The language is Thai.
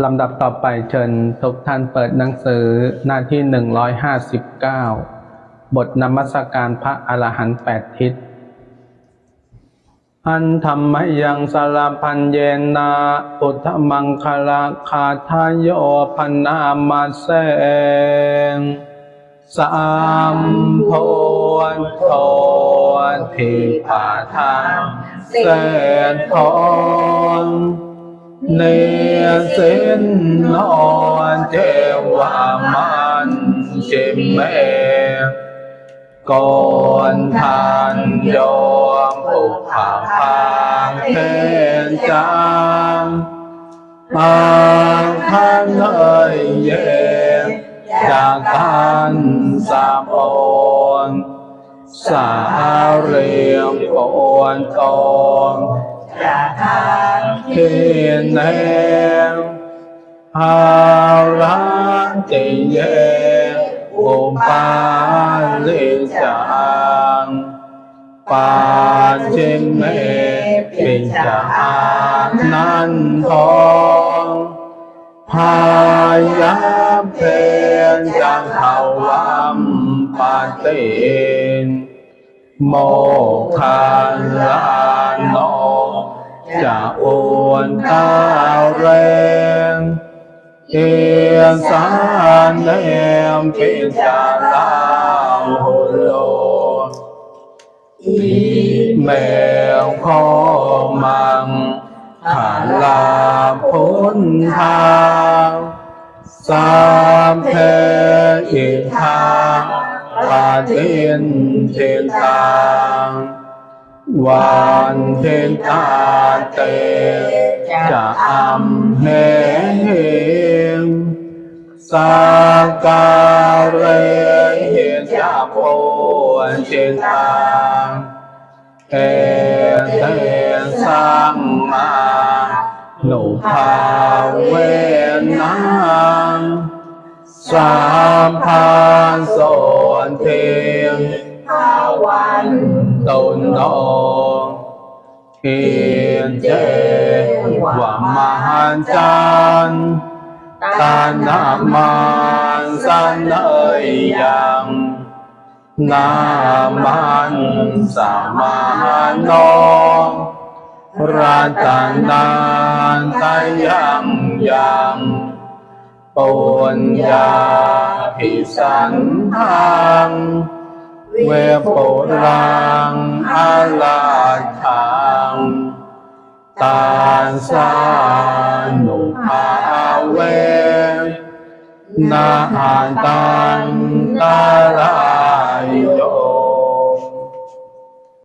ลำดับต่อไปเชิญทุกท่านเปิดหนังสือหน้าที่หนึ่งร้อยห้าสิบเก้าบทนมัสการพระอรหันต์แปดทิศอันธรรมยังสารพันเยนาพุทธมังคลาคาทายโยพันนามาเสงสามโพนโททิปาทางเสนทอ เนสินนอนเจวามันจิมเมก่อนทานยอมอุปผาพางเทนจางมาข้างเอ่ยเย็นจากการสามอนสาเรียมปวนกอง จากการเทียนแนวหารันติเยอุปาลิจังปาจิมเมปิจานันทองพายาเพนจังเขาวัมปาตินโมคันลานโน จะอนก้าแรงเอียงสารเนมปิจาลาหุโลอีเมลขอมังขาลาพุนทางสามเพอิทางปาตินเทนตาง วันเทนตาเตจะอัมเหงสักการเรเหจะโพเจตังเอเตสังมาโนภาเวนังสามพันสนเทมภาวัน ตุนโนเขียนเจว่ามหันจันตานามันสันเอ่ยยังนามันสามาโนราตันดานตายังยังปุญญาภิสันทัง เวปุรังอาลาทังตาสานุภาเวนาหันตังตาลา